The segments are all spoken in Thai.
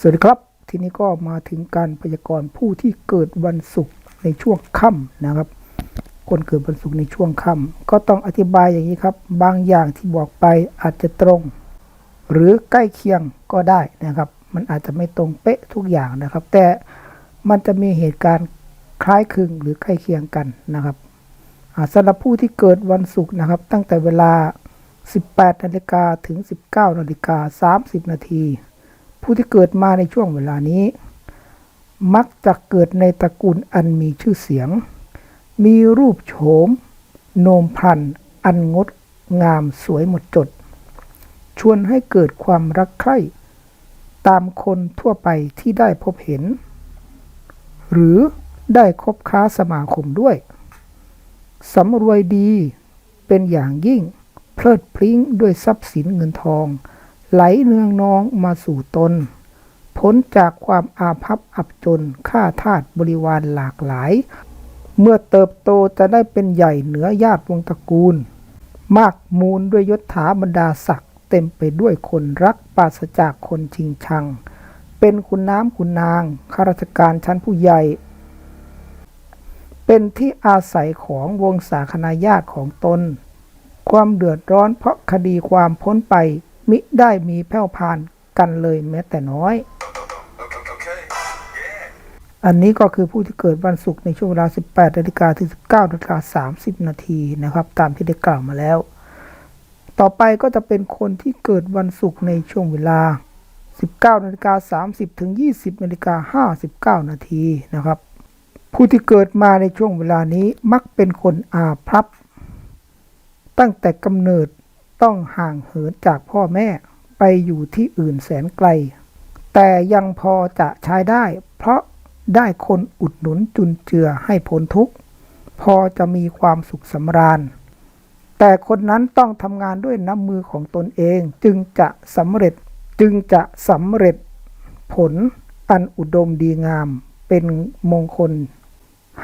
สวัสดีครับ ทีนี้ก็มาถึงการพยากรณ์ผู้ที่เกิดวันศุกร์ในช่วงค่ำนะครับ คนเกิดวันศุกร์ในช่วงค่ำก็ต้องอธิบายอย่างนี้ครับ บางอย่างที่บอกไปอาจจะตรง หรือใกล้เคียงก็ได้นะครับ มันอาจจะไม่ตรงเป๊ะทุกอย่างนะครับ แต่มันจะมีเหตุการณ์คล้ายคลึงหรือใกล้เคียงกันนะครับสำหรับผู้ที่เกิดวันศุกร์นะครับ ตั้งแต่เวลา 18นาฬิกาถึง 19นาฬิกา30นาที ผู้ที่เกิดมาในช่วงเวลานี้ มักจะเกิดในตระกูลอันมีชื่อเสียง มีรูปโฉม โนมพันอันงดงามสวยหมดจด ชวนให้เกิดความรักใคร่ ตามคนทั่วไปที่ได้พบเห็น หรือได้คบค้าสมาคมด้วยสำรวยดีเป็นอย่างยิ่ง เพลิดพลิ้งด้วยทรัพย์สินเงินทอง ไหลเนืองนองมาสู่ตนพ้นจากความอาภัพอับจนข้าทาสบริวารหลากหลาย เมื่อเติบโตจะได้เป็นใหญ่เหนือญาติวงศ์ตระกูล มากมูลด้วยยศถาบรรดาศักดิ์เต็มไปด้วยคนรักปราศจากคนชิงชัง เป็นคุณน้ำคุณนางข้าราชการชั้นผู้ใหญ่ เป็นที่อาศัยของวงศาคณาญาติของตน ความเดือดร้อนเพราะคดีความพ้นไป มิได้มีแผ่วพานกันเลยแม้แต่น้อย อันนี้ก็คือผู้ที่เกิดวันศุกร์ในช่วงเวลา 18นาฬิกาถึง 19นาฬิกา30 นาทีนะครับ ตามที่ได้กล่าวมาแล้ว ต่อไปก็จะเป็นคนที่เกิดวันศุกร์ในช่วงเวลา 19นาฬิกา30 ถึง 20นาฬิกา59 นาทีนะครับผู้ที่เกิดมาในช่วงเวลานี้มักเป็นคนอาภัพตั้งแต่กำเนิด ต้องห่างเหินจากพ่อแม่ไปอยู่ที่อื่นแสนไกล แต่ยังพอจะใช้ได้ เพราะได้คนอุดหนุนจุนเจือให้พ้นทุกข์ พอจะมีความสุขสำราญ แต่คนนั้นต้องทำงานด้วยน้ำมือของตนเองจึงจะสำเร็จจึงจะสำเร็จผลอันอุดมดีงามเป็นมงคล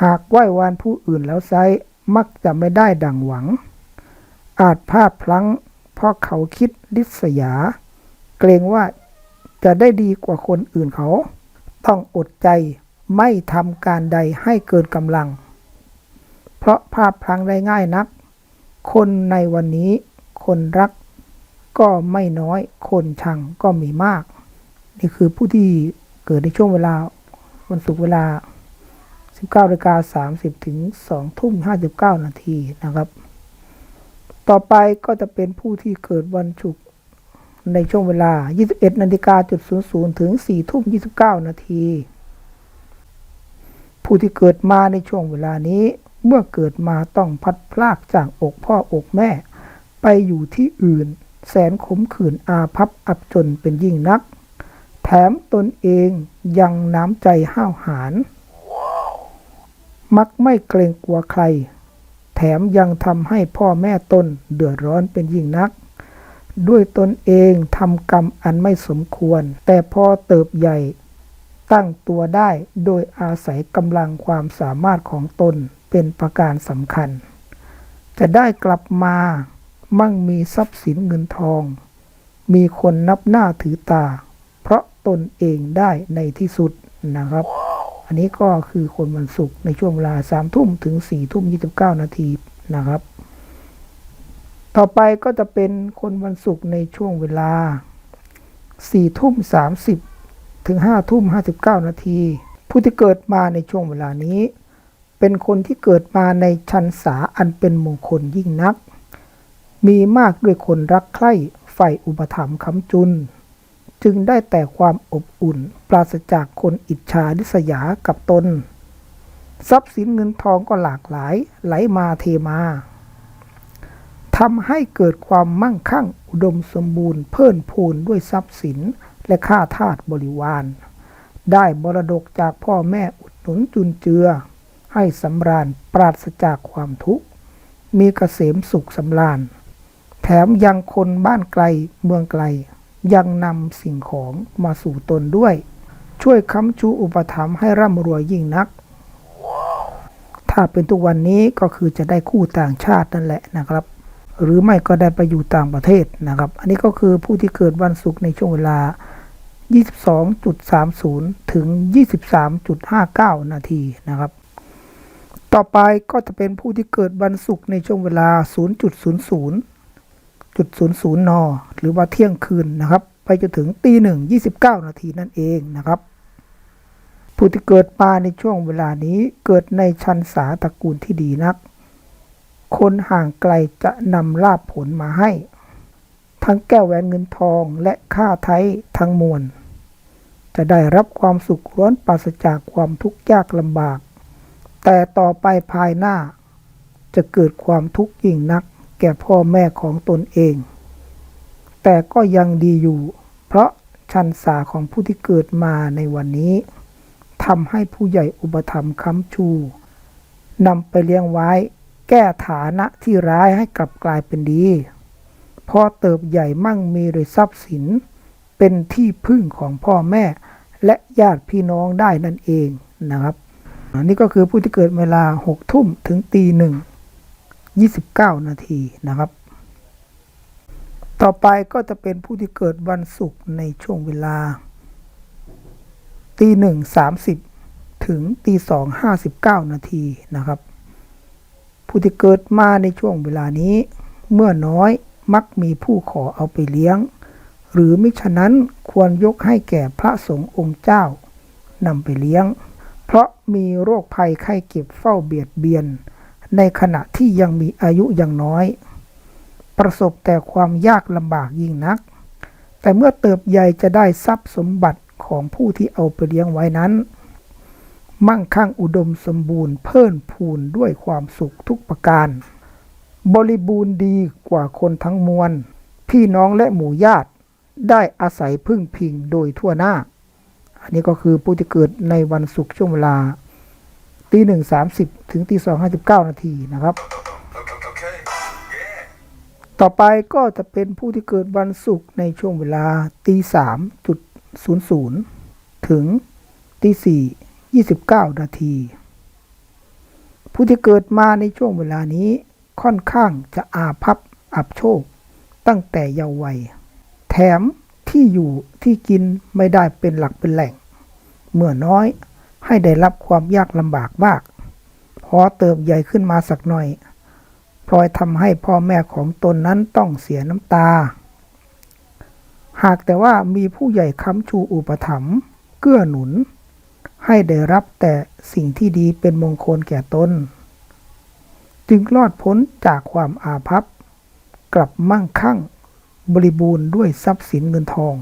หากไหว้วานผู้อื่นแล้วไซร้มักจะไม่ได้ดังหวัง อาจพลาดพลั้ง เพราะเขาคิดลิษยา เกรงว่าจะได้ดีกว่าคนอื่นเขา ต้องอดใจไม่ทำการใดให้เกินกำลัง เพราะพลาดพลั้งได้ง่ายนัก คนในวันนี้ คนรักก็ไม่น้อย คนชังก็มีมาก นี่คือผู้ที่เกิดในช่วงเวลาวันศุกร์เวลา 19นาฬิกา30 ถึง 2 ทุ่ม 59 นาทีนะครับ ต่อไปก็จะเป็นผู้ที่เกิดวันศุกร์ในช่วงเวลา 21นาฬิกาจุด00ถึง4ทุ่ม29 นาที ผู้ที่เกิดมาในช่วงเวลานี้ เมื่อเกิดมาต้องพัดพลากจากอกพ่ออกแม่ ไปอยู่ที่อื่น แสนขมขื่นอาภัพอับจนเป็นยิ่งนัก แถมตนเองยังน้ำใจห้าวหาญมักไม่เกรงกลัวใคร แถมยังทำให้พ่อแม่ตนเดือดร้อนเป็นยิ่งนัก ด้วยตนเองทำกรรมอันไม่สมควร แต่พอเติบใหญ่ ตั้งตัวได้โดยอาศัยกำลังความสามารถของตนเป็นประการสำคัญ จะได้กลับมามั่งมีทรัพย์สินเงินทอง มีคนนับหน้าถือตา เพราะตนเองได้ในที่สุดนะครับ อันนี้ก็คือคนวันศุกร์ในช่วงเวลาสามทุ่มถึงสี่ทุ่มยี่สิบเก้านาทีนะครับ ต่อไปก็จะเป็นคนวันศุกร์ในช่วงเวลาสี่ทุ่มสามสิบถึงห้าทุ่มห้าสิบเก้านาที ผู้ที่เกิดมาในช่วงเวลานี้ เป็นคนที่เกิดมาในชันษาอันเป็นมงคลยิ่งนัก มีมากด้วยคนรักใคร่ใฝ่อุปถัมภ์ค้ำจุน จึงได้แต่ความอบอุ่น ปราศจากคนอิจฉาริษยากับตน ทรัพย์สินเงินทองก็หลากหลาย ไหลมาเทมาทำให้เกิดความมั่งคั่งอุดมสมบูรณ์เพิ่นพูนด้วยทรัพย์สินและค่าทาสบริวาร ได้มรดกจากพ่อแม่อุดหนุนจุนเจือ ให้สำราญปราศจากความทุกข์ มีเกษมสุขสำราญ แถมยังคนบ้านไกลเมืองไกล ยังนำสิ่งของมาสู่ตนด้วย ช่วยค้ำชูอุปถัมภ์ให้ร่ำรวยยิ่งนัก ถ้าเป็นทุกวันนี้ก็คือจะได้คู่ต่างชาตินั่นแหละนะครับ หรือไม่ก็ได้ไปอยู่ต่างประเทศนะครับ อันนี้ก็คือผู้ที่เกิดวันศุกร์ในช่วงเวลา 22.30 ถึง 23.59 นาทีนะครับต่อไปก็จะเป็นผู้ที่เกิดวันศุกร์ในช่วงเวลา 0.00 00นหรือว่าเที่ยงคืนนะครับ ไปจนถึงตีหนึ่ง29นาทีนั่นเองนะครับ ผู้ที่เกิดมาในช่วงเวลานี้เกิดในชันสาตระกูลที่ดีนัก คนห่างไกลจะนำลาบผลมาให้ ทั้งแก้วแหวนเงินทองและค่าไทยทั้งมวลจะได้รับความสุขล้วนปราศจากความทุกข์ยากลำบาก แต่ต่อไปภายหน้าจะเกิดความทุกข์ยิ่งนัก ก่พ่อแม่ของตนเอง แต่ก็ยังดีอยู่ เพราะชันสาของผู้ที่เกิดมาในวันนี้ทำให้ผู้ใหญ่อุปถัมภ์ค้ำชูนำไปเลี้ยงไว้ แก้ฐานะที่ร้ายให้กลับกลายเป็นดี พอเติบใหญ่มั่งมีโดยทรัพย์สิน เป็นที่พึ่งของพ่อแม่ และญาติพี่น้องได้นั่นเองนะครับอันนี้ก็คือผู้ที่เกิดเวลา6ทุ่มถึงตีหนึ่ง 29 นาทีนะครับ ต่อไปก็จะเป็นผู้ที่เกิดวันศุกร์ในช่วงเวลาตีหนึ่งสามสิบถึงตีสองห้าสิบเก้านาทีนะครับ ผู้ที่เกิดมาในช่วงเวลานี้ เมื่อน้อยมักมีผู้ขอเอาไปเลี้ยง หรือมิฉะนั้นควรยกให้แก่พระสงฆ์องค์เจ้านำไปเลี้ยง เพราะมีโรคภัยไข้เก็บเฝ้าเบียดเบียน ในขณะที่ยังมีอายุยังน้อย ประสบแต่ความยากลำบากยิ่งนัก แต่เมื่อเติบใหญ่จะได้ทรัพย์สมบัติของผู้ที่เอาไปเลี้ยงไว้นั้น มั่งคั่งอุดมสมบูรณ์เพิ่นพูนด้วยความสุขทุกประการ บริบูรณ์ดีกว่าคนทั้งมวล พี่น้องและหมู่ญาติได้อาศัยพึ่งพิงโดยทั่วหน้า อันนี้ก็คือผู้ที่เกิดในวันศุกร์ช่วงเวลา ตีหนึ่งสามสิบถึงตีสองห้าสิบเก้านาทีนะครับ Okay. Yeah. ต่อไปก็จะเป็นผู้ที่เกิดวันศุกร์ในช่วงเวลาตีสามจุดศูนย์ศูนย์ถึงตีสี่ยี่สิบเก้านาที ผู้ที่เกิดมาในช่วงเวลานี้ค่อนข้างจะอาภัพอับโชค ตั้งแต่เยาว์วัย แถมที่อยู่ที่กินไม่ได้เป็นหลักเป็นแหล่ง เมื่อน้อย ให้ได้รับความยากลำบากมาก พอเติบใหญ่ขึ้นมาสักหน่อย พลอยทำให้พ่อแม่ของตนนั้นต้องเสียน้ำตา หากแต่ว่ามีผู้ใหญ่ค้ำชูอุปถัมภ์เกื้อหนุน ให้ได้รับแต่สิ่งที่ดีเป็นมงคลแก่ตน จึงรอดพ้นจากความอาภัพ กลับมั่งคั่ง บริบูรณ์ด้วยทรัพย์สินเงินทอง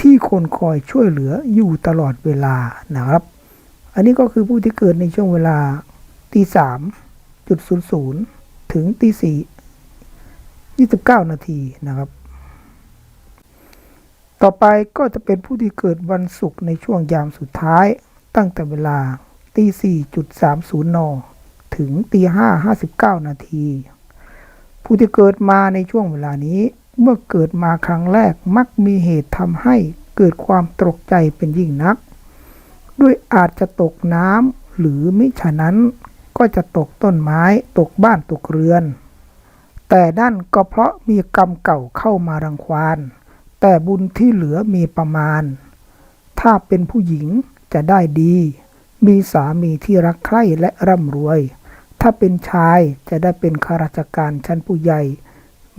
ที่คนคอยช่วยเหลืออยู่ตลอดเวลานะครับ อันนี้ก็คือผู้ที่เกิดในช่วงเวลาตีสามจุดศูนย์ศูนย์ถึงตีสี่ยี่สิบเก้านาทีนะครับ ต่อไปก็จะเป็นผู้ที่เกิดวันศุกร์ในช่วงยามสุดท้ายตั้งแต่เวลาตีสี่จุดสามศูนย์นถึงตีห้าห้าสิบเก้านาที ผู้ที่เกิดมาในช่วงเวลานี้ เมื่อเกิดมาครั้งแรกมักมีเหตุทำให้เกิดความตกใจเป็นยิ่งนัก ด้วยอาจจะตกน้ำหรือมิฉะนั้นก็จะตกต้นไม้ตกบ้านตกเรือน แต่นั่นก็เพราะมีกรรมเก่าเข้ามารังควานแต่บุญที่เหลือมีประมาณ ถ้าเป็นผู้หญิงจะได้ดี มีสามีที่รักใคร่และร่ำรวย ถ้าเป็นชายจะได้เป็นข้าราชการชั้นผู้ใหญ่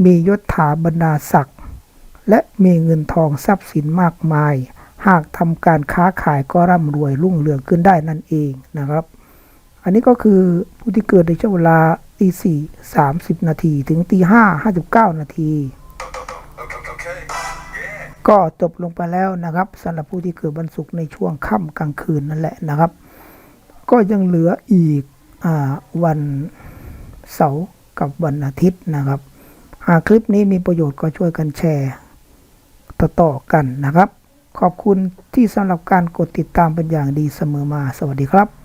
มียศถาบรรดาศักดิ์และมีเงินทองทรัพย์สินมากมาย หากทำการค้าขายก็ร่ำรวยรุ่งเรืองขึ้นได้นั่นเองนะครับ อันนี้ก็คือผู้ที่เกิดในช่วงเวลาตีสี่สามสิบนาทีถึงตีห้าห้าสิบเก้านาที Okay. Yeah. ก็จบลงไปแล้วนะครับสำหรับผู้ที่เกิดวันศุกร์ในช่วงค่ำกลางคืนนั่นแหละนะครับ ก็ยังเหลืออีกอวันเสาร์กับวันอาทิตย์นะครับ หากคลิปนี้มีประโยชน์ก็ช่วยกันแชร์ต่อๆกันนะครับ ขอบคุณที่สำหรับการกดติดตามเป็นอย่างดีเสมอมา สวัสดีครับ